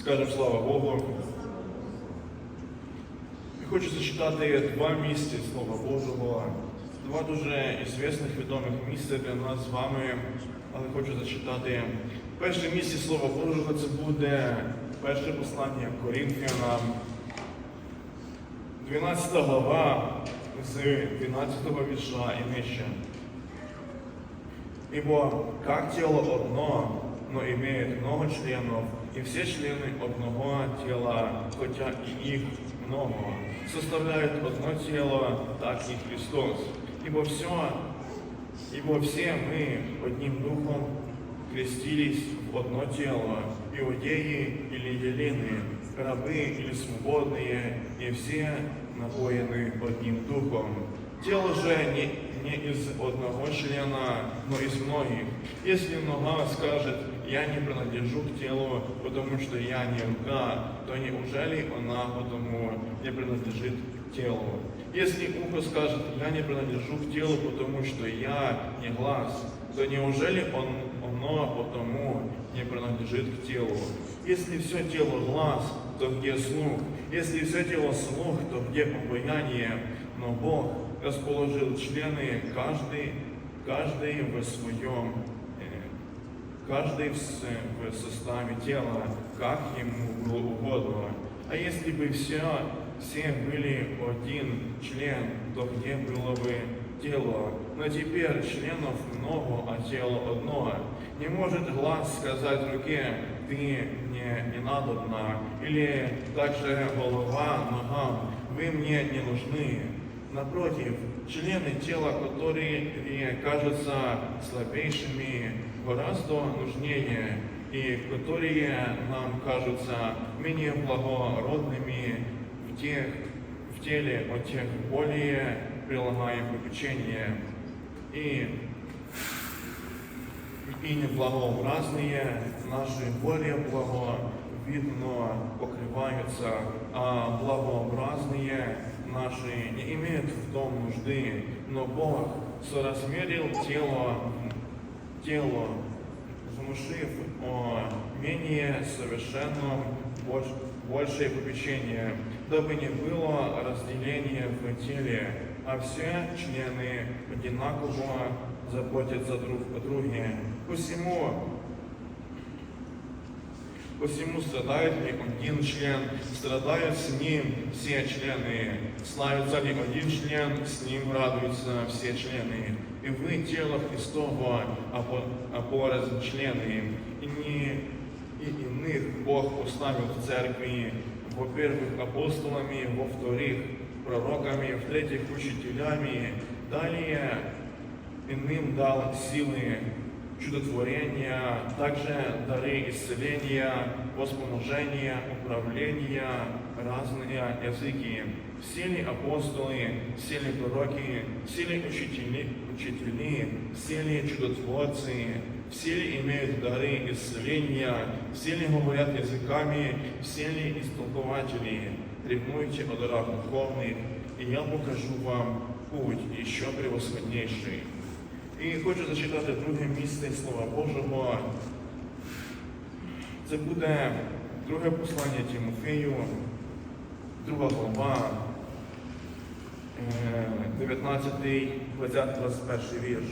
Скажемо слава Богу. Я хочу зачитати два місця Слова Божого, два дуже ізвісних відомих місця для нас з вами, але хочу зачитати. Перше місце Слова Божого це буде перше послання Корінфянам, 12 глава з 12 вірша і нижче. Ибо как тело одно, но имеет много членов, и все члены одного тела, хотя и их много, составляют одно тело, так и Христос. Ибо все, ибо все мы одним духом крестились в одно тело, иудеи или елены, рабы или свободные, и все напоены одним духом. Тело же не, не из одного члена, но из многих. Если нога скажет, я не принадлежу к телу, потому что я не рука, то неужели она потому не принадлежит телу? Если ухо скажет, я не принадлежу к телу, потому что я не глаз, то неужели он, оно потому не принадлежит к телу? Если все тело глаз, то где слух? Если все тело слух, то где обаяние? Но Бог расположил члены, каждый, каждый в своем, э, каждый в, составе тела, как ему было угодно. А если бы все, все были один член, то где было бы тело? Но теперь членов много, а тело одно. Не может глаз сказать руке, ты мне не надобна, или также голова ногам, вы мне не нужны. Напротив, члены тела, которые кажутся слабейшими, гораздо нужнее, и которые нам кажутся менее благородными в, тех, в теле, от тех более прилагаем попечение. И и неблагообразные наши более благовидно покрываются, а благообразные наши не имеют в том нужды, но Бог соразмерил тело, тело, внушив о менее совершенном больш- большее попечение, дабы не было разделения в теле, а все члены одинаково заботятся друг о друге. Посему Посему страдает ли один член, страдают с ним все члены. Славится ли один член, с ним радуются все члены. И вы тело Христово, а по- а члены. И, не, и иных Бог поставил в церкви, во-первых, апостолами, во-вторых, пророками, в-третьих, учителями. Далее иным дал силы чудотворения, также дары исцеления, воспоможения, управления, разные языки. Все ли апостолы, все ли пророки, все ли учители, учители, все ли чудотворцы, все ли имеют дары исцеления, все ли говорят языками, все ли истолкователи. Ревнуйте о дарах духовных, и я покажу вам путь еще превосходнейший. І хочу зачитати друге місце Слова Божого. Це буде друге послання Тимофею, друга глава, е, 19, 20, 21 вірш.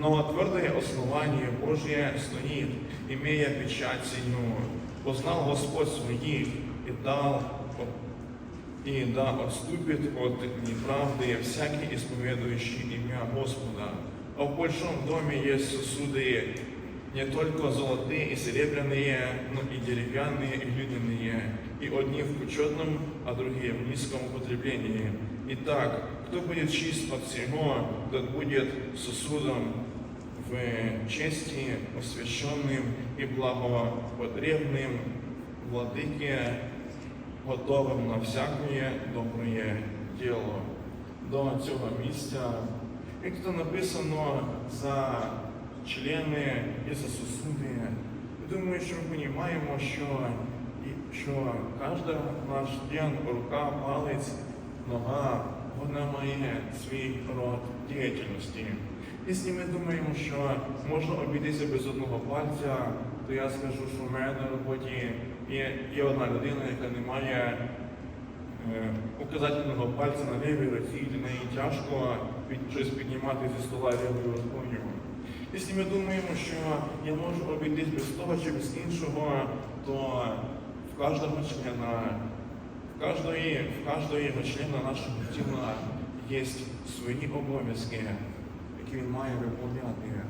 Но твердое основание Божье стоит, имея печать синюю. Познал Господь своих и дал и да отступит от неправды всякий исповедующий имя Господа. А в большом доме есть сосуды не только золотые и серебряные, но и деревянные и глиняные, и одни в почетном, а другие в низком употреблении. Итак, кто будет чист от всего, тот будет сосудом в чести, освященным и благопотребным владыке готовим на всяке добре діло. До цього місця, як то написано за члени і за сосуди, я думаю, що ми розуміємо, що, що кожен наш член, рука, палець, нога, вона має свій род діяльності. Якщо ми думаємо, що можна обійтися без одного пальця, то я скажу, що в мене на роботі є, є одна людина, яка не має е, указательного пальця на лівій руці, і для неї тяжко щось піднімати зі стола лівою рукою. Якщо ми думаємо, що я можу обійтись без того чи без іншого, то в кожного члена, в кожної, в кожного члена нашого тіла є свої обов'язки, які він має виконувати.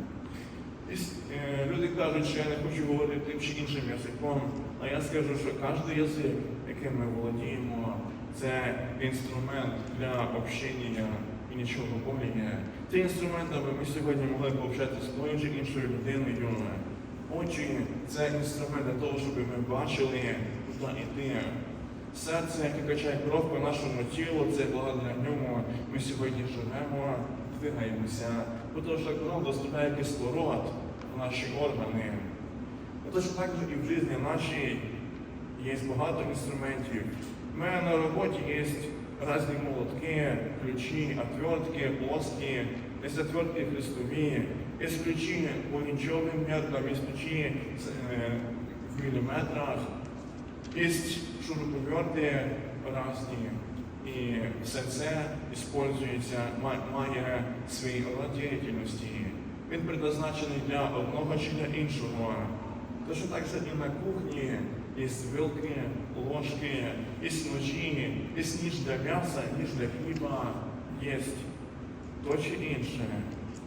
Е, Люди кажуть, що я не хочу говорити тим чи іншим язиком, а я скажу, що кожен язик, яким ми володіємо, це інструмент для общення і нічого более. Це інструмент, аби ми сьогодні могли пообщатися з тою чи іншою людиною. Очі це інструмент для того, щоб ми бачили, куди йти. Серце, яке качає кров по нашому тілу, це благодаря ньому ми сьогодні живемо, двигаємося. Бо що кров доставляє кислород в наші органи. Тож також і в житті нашій є багато інструментів. У мене на роботі є різні молотки, ключі, отвертки, плоскі, є отвертки хрестові, є ключі по інчовим метрам, є ключі е, в міліметрах, є шуруповерти різні. І все це використовується, має свій род діяльності. Він предназначений для одного чи для іншого. Точно так же і на кухні є вилки, ложки, є ножі, є ніж для м'яса, ніж для хліба, є то чи інше.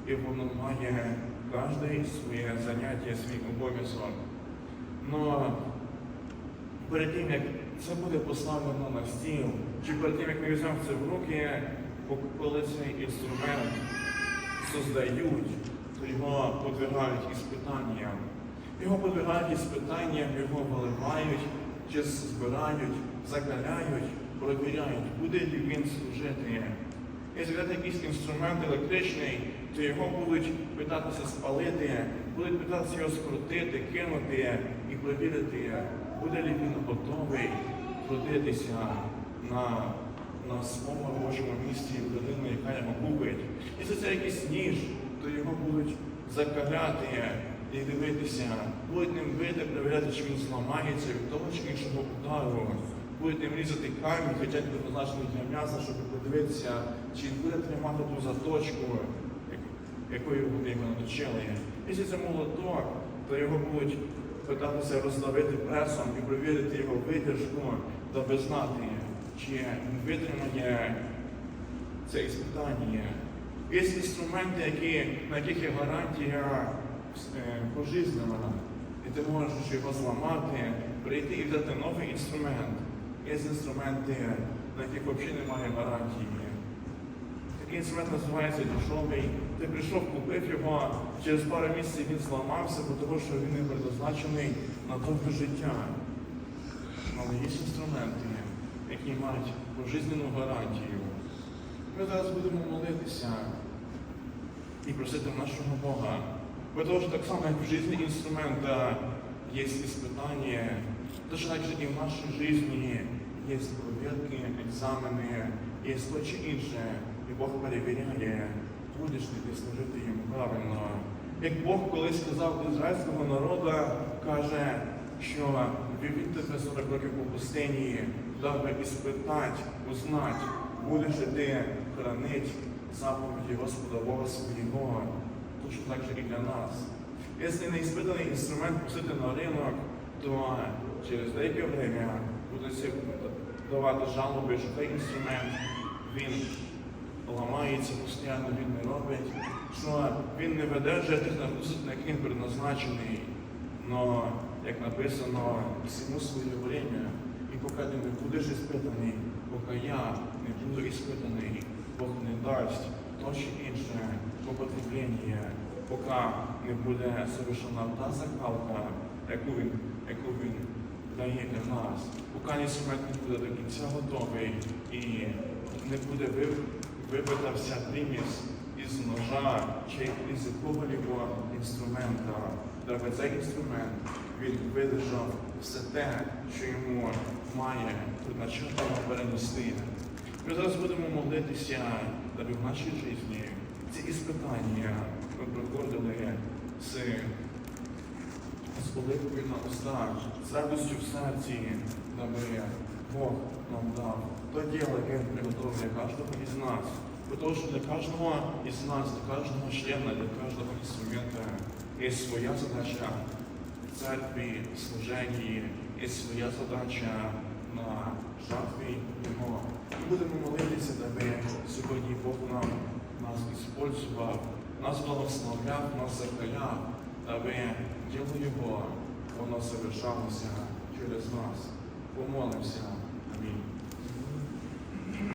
І воно має кожне своє заняття, свій обов'язок. Перед тим, як це буде поставлено на стіл, чи перед тим, як ми візьмемо це в руки, коли цей інструмент создають, то його подвигають іспитанням. Його подвигають іспитанням, його виливають, чи збирають, закаляють, провіряють, буде ли він служити. Якщо взяти якийсь інструмент електричний, то його будуть питатися спалити, будуть питатися його скрутити, кинути і провірити, буде ли він готовий трудитися на, на своєму робочому місці людину, яка його купить. Якщо це якийсь ніж, то його будуть закаляти і дивитися, будуть ним бити, перевіряти, чи він зламається від того чи іншого удару. Ним різати камінь, хоча б призначений для м'яса, щоб подивитися, чи він буде тримати ту заточку, якою буде його наточили. Якщо це молоток, то його будуть питатися розловити пресом і перевірити його видержку, даби знати, чи він витримає це іспитання. Є інструменти, які, на яких є гарантія е, пожизнена. І ти можеш його зламати, прийти і взяти новий інструмент. Є інструменти, на яких взагалі немає гарантії. Такий інструмент називається дешовий. Ти прийшов, купив його, через пару місяців він зламався, бо того, що він не предназначений на довге життя. Але є інструменти, які мають пожизнену гарантію. Ми зараз будемо молитися і просити нашого Бога. Бо того, що так само, як в житті інструмента є іспитання, точно так же і в нашій житті є провірки, екзамени, є то чи інше, і Бог перевіряє, будеш ти служити йому правильно. Як Бог колись сказав до ізраїльського народу, каже, що вивів тебе 40 років по пустині, даби іспитати, узнать, будеш ли ти хранить заповіді Господа Бога свого, точно так же і для нас. Якщо не іспитаний інструмент пустити на ринок, то через деяке время буде давати жалоби, що цей інструмент він ламається постійно, він не робить, що він не видержує тих на які він предназначений. Но, як написано, всьому своє время, і поки ти не будеш іспитаний, поки я не буду іспитаний, Бог не дасть то чи інше попотреблення, поки не буде совершена та закалка, яку він, яку він дає для нас, поки інструмент не буде до кінця готовий і не буде вив- вибита вся приміс із ножа чи із якого-либо інструмента. Тобто цей інструмент він видержав все те, що йому має предначертано перенести. Ми зараз будемо молитися, аби в нашій житті ці іспитання ми проходили з, з улипкою на устах, з радістю в серці, аби Бог нам дав. То діло Він приготовив для кожного із нас. Тому що для кожного із нас, для кожного члена, для кожного інструмента є своя задача в церкві, служенні, є своя задача на жертві Його. Ми будемо молитися, аби сьогодні Бог нам нас іспользував, нас благословляв, нас закаляв, аби діло Його, воно совершалося через нас. Помолимося. community.